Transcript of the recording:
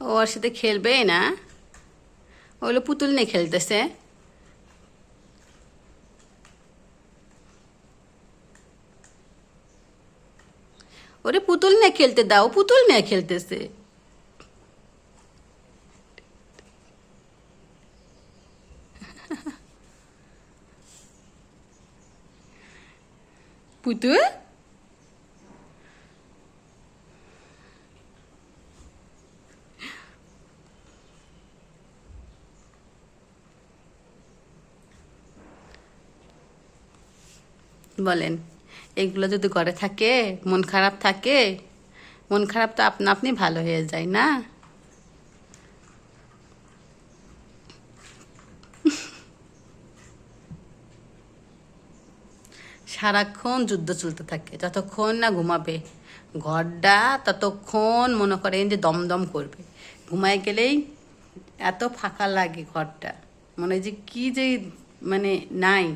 ওর সাথে খেলবে না। ওগুলো পুতুল নিয়ে খেলতেছে। ওরে পুতুল নিয়ে খেলতে দাও, পুতুল নিয়ে খেলতেছে। পুতুল? বলেন, এগুলো যদি ঘরে থাকে, মন খারাপ থাকে, মন খারাপ তো আপনা আপনি ভালো হয়ে যায় না? সারাক্ষণ যুদ্ধ চলতে থাকে, যতক্ষণ না ঘুমাবে। ঘরটা ততক্ষণ মনে করেন যে দমদম করবে। ঘুমায় গেলেই এত ফাঁকা লাগে ঘরটা, মনে হয় যে কি যে মানে নাই।